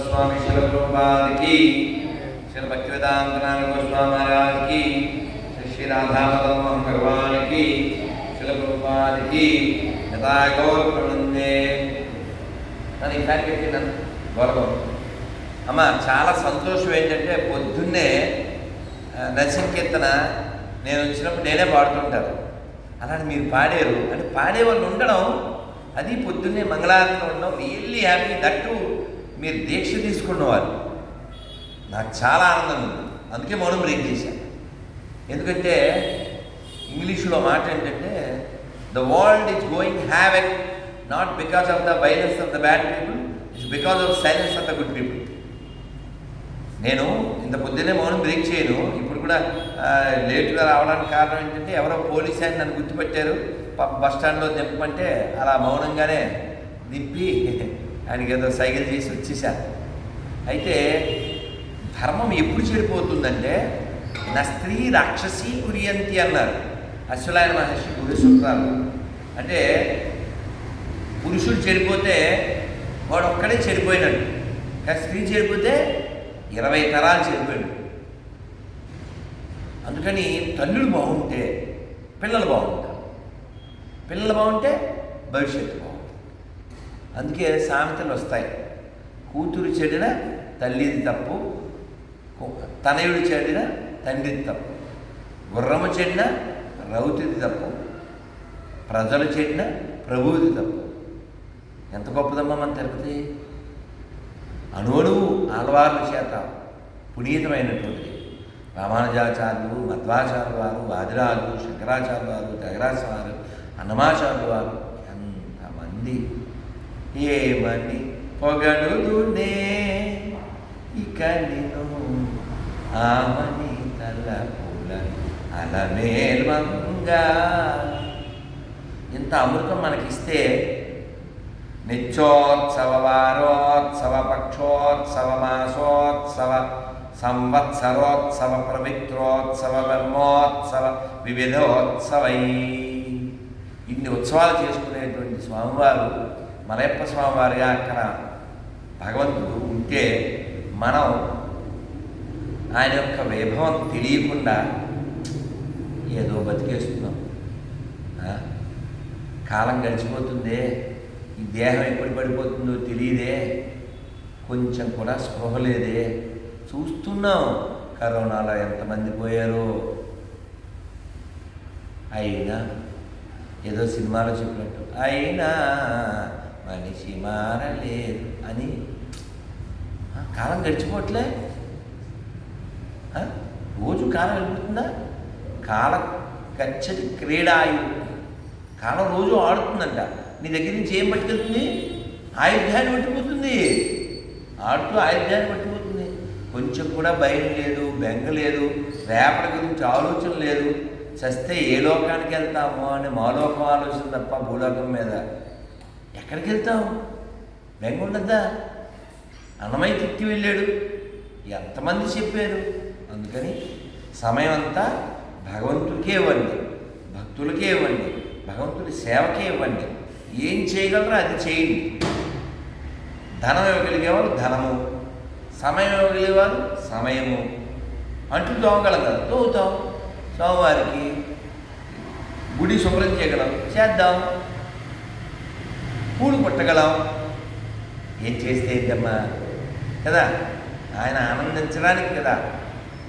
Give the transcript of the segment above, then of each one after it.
స్వామి శిల శ్రీ శిల భక్తి గోస్వామి మహారాజ్కి శ్రీ శ్రీ రాధామదమోహన్ భగవానికి శిలకృపాదికి ప్రభుపాదికి యథా గౌర ప్రణందే నన్ను ఈ పెట్టి నన్ను. గౌరవం అమ్మ చాలా సంతోషం ఏంటంటే పొద్దున్నే ఆ, నరసింకీర్తన నేను వచ్చినప్పుడు నేనే పాడుతుంటాను. అలాంటి మీరు పాడారు. అంటే పాడే వాళ్ళు ఉండడం అది పొద్దున్నే మంగళారతిలో ఉండడం రియల్లీ హ్యాపీ దట్టు మీరు దీక్ష తీసుకున్నవారు నాకు చాలా ఆనందం ఉంది. అందుకే మౌనం బ్రేక్ చేశాను ఎందుకంటే ఇంగ్లీష్లో మాట ఏంటంటే the world is going have at not because of the violence of the bad people it's because of silence of the good people. నేను ఇంత పొద్దున్నే మౌనం బ్రేక్ చేయను. ఇప్పుడు కూడా లేటుగా రావడానికి కారణం ఏంటంటే ఎవరో పోలీస్ ఆయన నన్ను గుర్తుపెట్టారు. ప- బస్ స్టాండ్లో దింపమంటే అలా మౌనంగానే దింపి ఆయనకి ఏదో సైకిల్ చేసి వచ్చేసారు అయితే ధర్మం ఎప్పుడు చెడిపోతుందంటే నా స్త్రీ రాక్షసి కురియంతి అన్నారు. అశ్వలాయన మహర్షి గురు సూత్రాలు అంటే పురుషుడు చెడిపోతే వాడు ఒక్కడే చెడిపోయినాడు. కానీ స్త్రీ చెడిపోతే ఇరవై తరాలు చెడిపోయాడు అందుకని తల్లులు బాగుంటే పిల్లలు బాగుంటారు. పిల్లలు బాగుంటే భవిష్యత్తు బాగుంటుంది. అందుకే సామెతలు వస్తాయి. కూతురు చెడిన తల్లిది తప్పు తనయుడు చెడిన తండ్రిది తప్పు గుర్రము చెడిన రౌతిది తప్పు ప్రజలు చెడిన ప్రభువుది తప్పు. ఎంత గొప్పదమ్మా మన తిరుపతి? అణువణువు ఆలవార్ల చేత పునీతమైనటువంటిది. రామానుజాచార్యులు మధ్వాచార్య వారు వాదిరాజు శంకరాచార్య వారు త్యాగరాజ వారు అన్నమాచార్యుల వారు ఎంతమంది ఏమని పొగడుదునే? ఇక నిన్ను ఆమని తలపుల అలమేల్వంగా ఇంత అమృతం మనకిస్తే నిత్యోత్సవ వారోత్సవ పక్షోత్సవ మాసోత్సవ సంవత్సరోత్సవ పవిత్రోత్సవ బ్రహ్మోత్సవ వివిధోత్సవై ఇన్ని ఉత్సవాలు చేసుకునేటువంటి స్వామివారు మలయప్ప స్వామివారిగా అక్కడ భగవంతుడు ఉంటే మనం ఆయన యొక్క వైభవం తెలియకుండా ఏదో బతికేస్తున్నాం. కాలం గడిచిపోతుందే ఈ దేహం ఎప్పుడు పడిపోతుందో తెలియదే కొంచెం కూడా స్పృహ లేదే. చూస్తున్నాం కరోనాలో ఎంతమంది పోయారో. అయినా ఏదో సినిమాలో చెప్పినట్టు. అయినా మనిషి మారలేదు అని. కాలం గడిచిపోవట్లే. రోజు కాలం వెళ్ళిపోతుందా కాల గచ్చటి క్రీడాయు కాలం రోజు ఆడుతుందంట. నీ దగ్గర నుంచి ఏం పట్టుకెళ్తుంది ఆయుధ్యాన్ని పట్టిపోతుంది. ఆడుతూ ఆయుధ్యాన్ని పట్టిపోతుంది. కొంచెం కూడా భయం లేదు బెంగ లేదు రేపటి గురించి ఆలోచన లేదు. చస్తే ఏ లోకానికి వెళ్తామో అని మాలోకం ఆలోచన తప్ప భూలోకం మీద ఎక్కడికి వెళ్తాం? బెంగుండద్దా అన్నమయ్య తిట్టి వెళ్ళాడు. ఎంతమంది చెప్పారు? అందుకని సమయం అంతా భగవంతుడికే ఇవ్వండి భక్తులకే ఇవ్వండి భగవంతుడి సేవకే ఇవ్వండి. ఏం చేయగలరో అది చేయండి. ధనం ఇవ్వగలిగేవారు ధనము సమయం ఇవ్వగలిగేవారు సమయము. అంటూ తోమగలం కదా తోగుతాం స్వామివారికి గుడి శుభ్రం చేయగలం. చేద్దాం. పూలు కొట్టగలం. ఏం చేస్తే ఏంటమ్మా? కదా ఆయన ఆనందించడానికి కదా.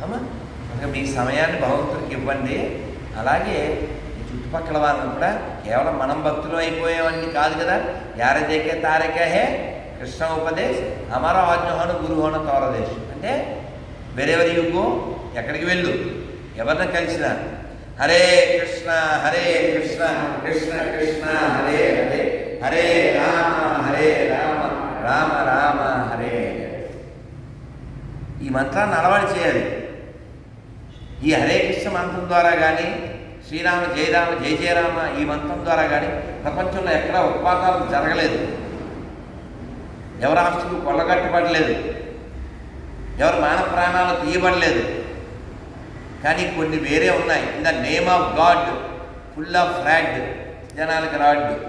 అమ్మా కనుక మీ సమయాన్ని భగవంతుడికి ఇవ్వండి. అలాగే ఈ చుట్టుపక్కల వాళ్ళని కూడా కేవలం మనం భక్తులు అయిపోయేవన్నీ కాదు కదా. యారదేకే తారకే హే కృష్ణ ఉపదేశ్ అమర ఆజ్ఞహను గురుహోన తోరదేశ్. అంటే వెరెవరి యుగో ఎక్కడికి వెళ్ళు. ఎవరిని కలిసినా? హరే కృష్ణ హరే కృష్ణ కృష్ణ కృష్ణ హరే హరే హరే రామ హరే రామ రామ రామ హరే ఈ మంత్రాన్ని అలవాటు చేయాలి. ఈ హరే కృష్ణ మంత్రం ద్వారా కానీ శ్రీరామ జయరామ జయ జయరామ ఈ మంత్రం ద్వారా కానీ ప్రపంచంలో ఎక్కడా ఉత్పాతాలు జరగలేదు. ఎవరి ఆస్తులు కొల్లగట్టబడలేదు. ఎవరి మాన ప్రాణాలు తీయబడలేదు. కానీ కొన్ని వేరే ఉన్నాయి. In the name of God full of fraud జనాలకు రాడ్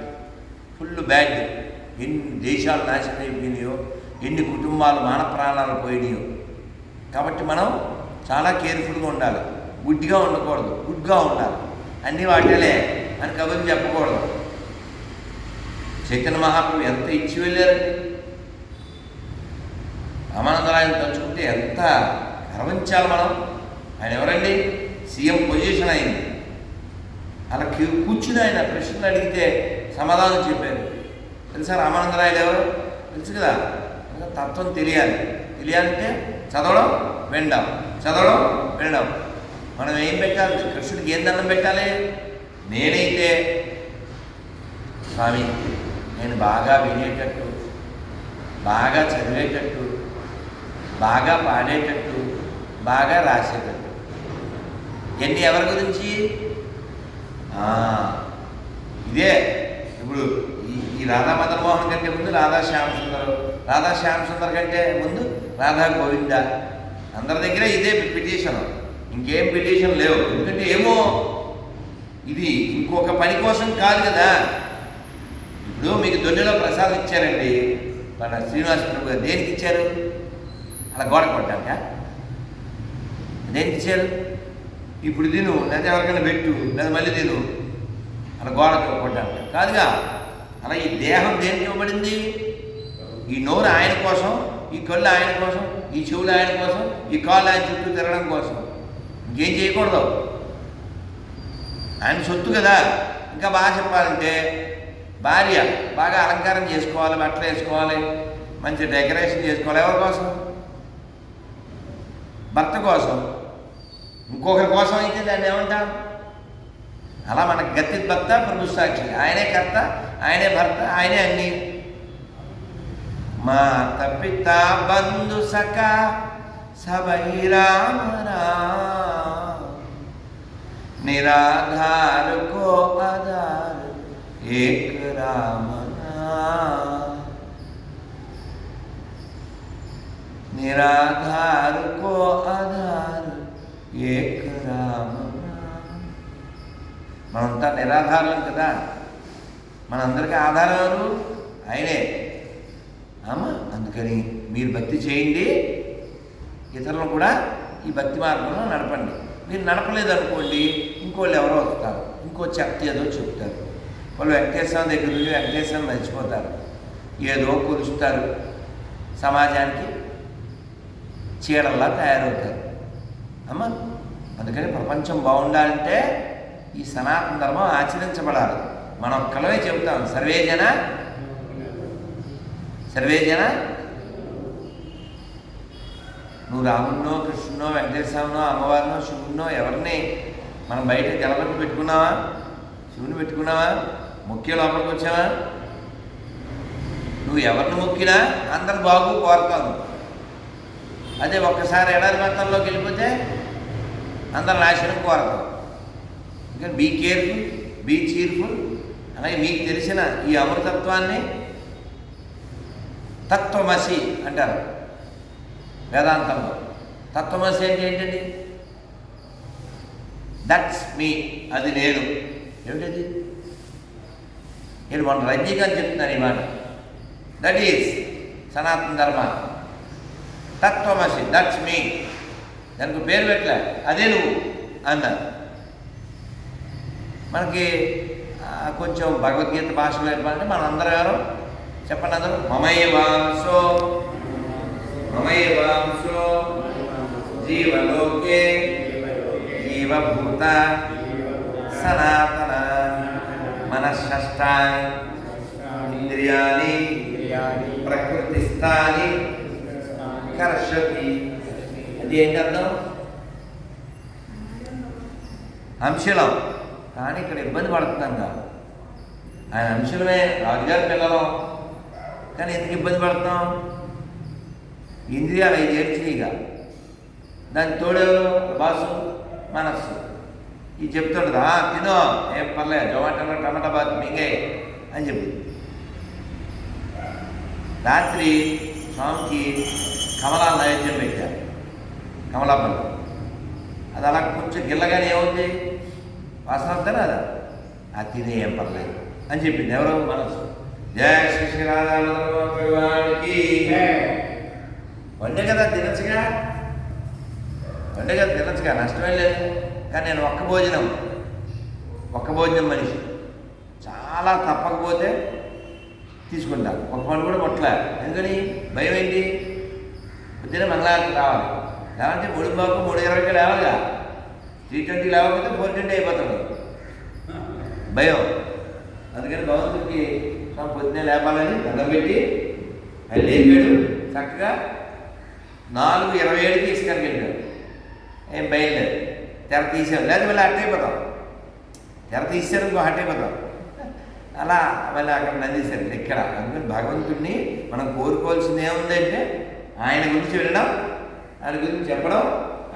ఫుల్ బ్యాడ్ ఎన్ని దేశాలు నాశనం అయిపోయినాయో ఎన్ని కుటుంబాలు మాన ప్రాణాలు పోయినాయో. కాబట్టి మనం చాలా కేర్ఫుల్గా ఉండాలి. గుడ్డిగా ఉండకూడదు. గుడ్గా ఉండాలి. అన్నీ వాటిలే అని కబుర్లు చెప్పకూడదు. చైతన్య మహాప్రభు ఎంత ఇచ్చి వెళ్ళారండి రామానందరాయని తలుచుకుంటే ఎంత గర్వించాలి మనం. ఆయన ఎవరండి? సీఎం పొజిషన్ అయింది. అలా క్యూ- కూర్చుని ఆయన ప్రశ్నలు అడిగితే సమాధానం చెప్పారు. తెలుసా రామానందరాయలు ఎవరు? తెలుసు కదా? తత్వం తెలియాలి. తెలియాలంటే చదవడం వినడం. చదవడం వినడం. మనం ఏం పెట్టాలి? కృష్ణుడికి ఏం దండం పెట్టాలి? నేనైతే స్వామి నేను బాగా వినేటట్టు బాగా చదివేటట్టు బాగా పాడేటట్టు బాగా రాసేటట్టు. ఇవన్నీ ఎవరి గురించి? ఇదే. ఇప్పుడు ఈ ఈ రాధా మదన్ మోహన్ కంటే ముందు రాధా శ్యామసుందర్ రాధా శ్యామసుందర్ కంటే ముందు రాధా గోవింద. అందరి దగ్గర ఇదే పిటిషన్ ఇంకేం పిటిషన్ లేవు. ఎందుకంటే ఏమో ఇది ఇంకొక పని కోసం కాదు కదా. ఇప్పుడు మీకు దొడ్డిలో ప్రసాదం ఇచ్చారండి. మన శ్రీనివాస ప్రభు గారు. దేనికి ఇచ్చారు? అలా గోడ కొట్టాక దేనికి ఇచ్చారు? ఇప్పుడు తిను లేదా ఎవరికైనా పెట్టు లేదా మళ్ళీ తిను. అలా గోడ కొట్టాలి కాదుగా అలా ఈ దేహం దేనికి ఇవ్వబడింది? ఈ నోరు ఆయన కోసం ఈ కళ్ళు ఆయన కోసం ఈ చెవులు ఆయన కోసం ఈ కాళ్ళు ఆయన చుట్టూ తిరగడం కోసం. ఇంకేం చేయకూడదు. ఆయన సొత్తు కదా. ఇంకా బాగా చెప్పాలంటే భార్య బాగా అలంకారం చేసుకోవాలి బట్టలు వేసుకోవాలి మంచి డెకరేషన్ చేసుకోవాలి. ఎవరి కోసం? భర్త కోసం. ఇంకొకరి కోసం అయితే దాన్ని ఏమంటాం అలా మన గతి భర్త ప్రభు సాక్షి ఆయనే కర్త ఆయనే భర్త ఆయనే అన్ని మాత పిత బంధు సఖ సబైరామరా निराधार को आधार एक राम नाम। निराधार को आधार एक రామ మనంతా నిరాధారం కదా. మనందరికీ ఆధారం ఎవరు? ఆయనే. ఆమా? అందుకని మీరు భక్తి చేయండి. ఇతరులను కూడా ఈ భక్తి మార్గంలో నడపండి. మీరు నడపలేదనుకోండి ఇంకోళ్ళు ఎవరో వస్తారు. ఇంకో చెత్త ఏదో చెప్తారు. వాళ్ళు వెంకటేశ్వరం దగ్గర నుండి వెంకటేశ్వరం మర్చిపోతారు. ఏదో కురుస్తారు సమాజానికి చీడల్లా తయారవుతారు. అమ్మ అందుకని ప్రపంచం బాగుండాలంటే ఈ సనాతన ధర్మం ఆచరించబడాలి. మనం ఒక్కలవే చెబుతాం సర్వే జన సర్వే జన నువ్వు రాముడినో కృష్ణునో వెంకటేశ్వరనో అమ్మవారినో శివుడినో ఎవరిని మనం బయట గెలబట్టి పెట్టుకున్నావా? శివుని పెట్టుకున్నావా? ముఖ్య లోపలికి వచ్చావా? నువ్వు ఎవరిని మొక్కినా అందరు బాగు కోరుతావు అదే ఒక్కసారి ఎడారి మతంలోకి వెళ్ళిపోతే అందరు నాశనం కోరదు. ఇంకా బీ కేర్ఫుల్ బీ చీర్ఫుల్ అలాగే మీకు తెలిసిన ఈ అమృతత్వాన్ని తత్వమసి అంటారు వేదాంతంలో. తత్వమసి అంటే ఏంటండి? దట్స్ మీ అది నేను ఏమిటది? నేను మన రజనీకాంత్ చెప్తున్నాను ఈ మాట. దట్ ఈస్ సనాతన ధర్మ తత్వమసి దట్స్ మీ దానికి పేరు పెట్టలే. అదే నువ్వు అన్నారు మనకి కొంచెం భగవద్గీత భాషలో చెప్పాలంటే మన అందరూ ఎవరు? చెప్పండి అందరూ. మమైవాంశో మమైవాంశో జీవలోకే జీవభూత సనాతన మనశ్శాని ఇంద్రియాని ప్రకృతిస్థాని కర్షతి అది ఏంటి అర్థం? అంశలం కానీ ఇక్కడ ఇబ్బంది పడుతున్నాం కాదు. ఆయన అంశలమే రాజుగారి పిల్లలం. కానీ ఎందుకు ఇబ్బంది పడుతున్నాం? ఇంద్రియాలు ఐదు ఏడ్చినాయిగా దాని తోడేవరు? బాసు మనస్సు. ఇది చెప్తుండదు. తినో. ఏం పర్లేదు. జొమాటోలో టమాటా బాత్ మింగే అని చెప్పి. రాత్రి స్వామికి కమలా నైవేద్యం పెట్టారు కమలాపల్లి. అది అలా కొంచెం గిల్లగానే ఏముంది? వాసన వద్దా రాదా అది తినే ఏం పర్లేదు. అని చెప్పింది ఎవరో? మనసు. జయ శ్రీ శ్రీ రాధామదన వండే కదా తినచ్చుగా? వండే కదా తినచ్చుగా? నష్టమే లేదు. కానీ నేను ఒక్క భోజనం ఒక్క భోజనం మనిషి. చాలా తప్పకపోతే తీసుకుంటా. ఒక పండు కూడా కొట్టలే. ఎందుకని? భయం ఏంటి? పొద్దున్న మంగళవారం రావాలి. లేవంటే మూడు బాకు మూడు ఇరవైకి లేవాలిగా. త్రీ ట్వంటీ లేకపోతే ఫోర్ ట్వంటీ అయిపోతాడు. భయం. అందుకని భగవంతుడికి స్వామి పొద్దున్నే లేపాలని దండం పెట్టి ఆయన లేపాడు చక్కగా నాలుగు ఇరవై ఏడుకి ఇసుకని వెళ్ళాడు ఏం బయలుదేరు తెర తీసాం లేదు మళ్ళీ అట్టే పోతాం తెర తీసారు ఇంకో అట్ట పోతాం అలా మళ్ళీ అక్కడ నందీశారు ఇక్కడ అందుకని భగవంతుడిని మనం కోరుకోవాల్సింది ఏముందంటే ఆయన గురించి వినడం ఆయన గురించి చెప్పడం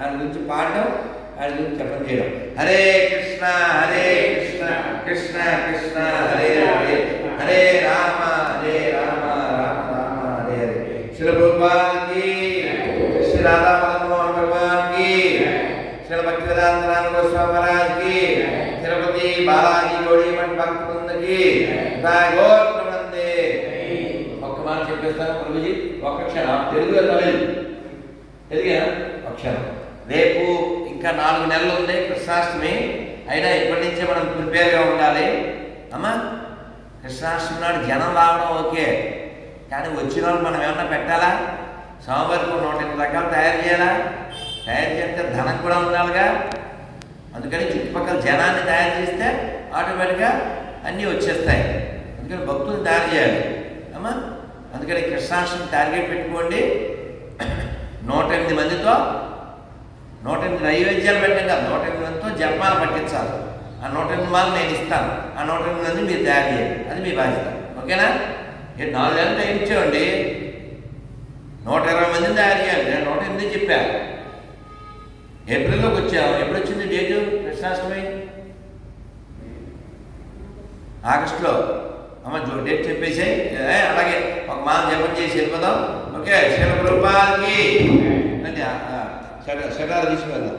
ఆయన గురించి పాడడం ఆయన గురించి చెప్పడం చేయడం. హరే కృష్ణ హరే కృష్ణ కృష్ణ కృష్ణ హరే హరే. హరే రామ హరే రామ రామ రామ హరే హరే. శిల భగవాన్కి శ్రీ రాధా మదన్మోహన్ భగవాన్కి శ్రీ భక్తి వేదాంతరాయణ గోస్వామి మహారాజ్కి తిరుపతి బాలాజీ జోడి మఠ్ భక్త అక్షర తెలుగు తమిళ్. తెలుగా? అక్షరం రేపు ఇంకా నాలుగు నెలలు ఉంది కృష్ణాష్టమి. అయినా ఇప్పటి నుంచే మనం ప్రిపేర్గా ఉండాలి. అమ్మా కృష్ణాష్టమి నాడు జనం రావడం ఓకే. కానీ వచ్చిన వాళ్ళు మనం ఏమన్నా పెట్టాలా? సోమవారికి నూట ఎనిమిది రకాలు తయారు చేయాలా? తయారు చేస్తే ధనం కూడా ఉండాలిగా. అందుకని చుట్టుపక్కల జనాన్ని తయారు చేస్తే ఆటోమేటిక్గా అన్నీ వచ్చేస్తాయి. అందుకని భక్తులు తయారు చేయాలి. అమ్మా అందుకని కృష్ణాష్టమి టార్గెట్ పెట్టుకోండి. నూట ఎనిమిది మందితో నూట ఎనిమిది నైవేద్యాలు పెట్టండి కాదు నూట ఎనిమిది మందితో జపాలు పట్టించాలి. ఆ నూట ఎనిమిది మాలు నేను ఇస్తాను. ఆ నూట ఎనిమిది మంది మీరు తయారు చేయండి. అది మీ బాధ్యత. ఓకేనా? ఏ నాలుగు నెలలు టైం నూట ఇరవై మందిని తయారు చేయాలి. నేను నూట ఎనిమిది చెప్పాను. ఏప్రిల్లోకి వచ్చాము. ఎప్పుడు వచ్చింది డేటు? కృష్ణాష్టమి? ఆగస్టులో. అమ్మ జో డేట్ చెప్పేసి అలాగే ఒక మాల జపం చేసి వెళ్ళిపోదాం. ఓకే శిల కృపాకి షటాలు తీసుకువెళ్దాం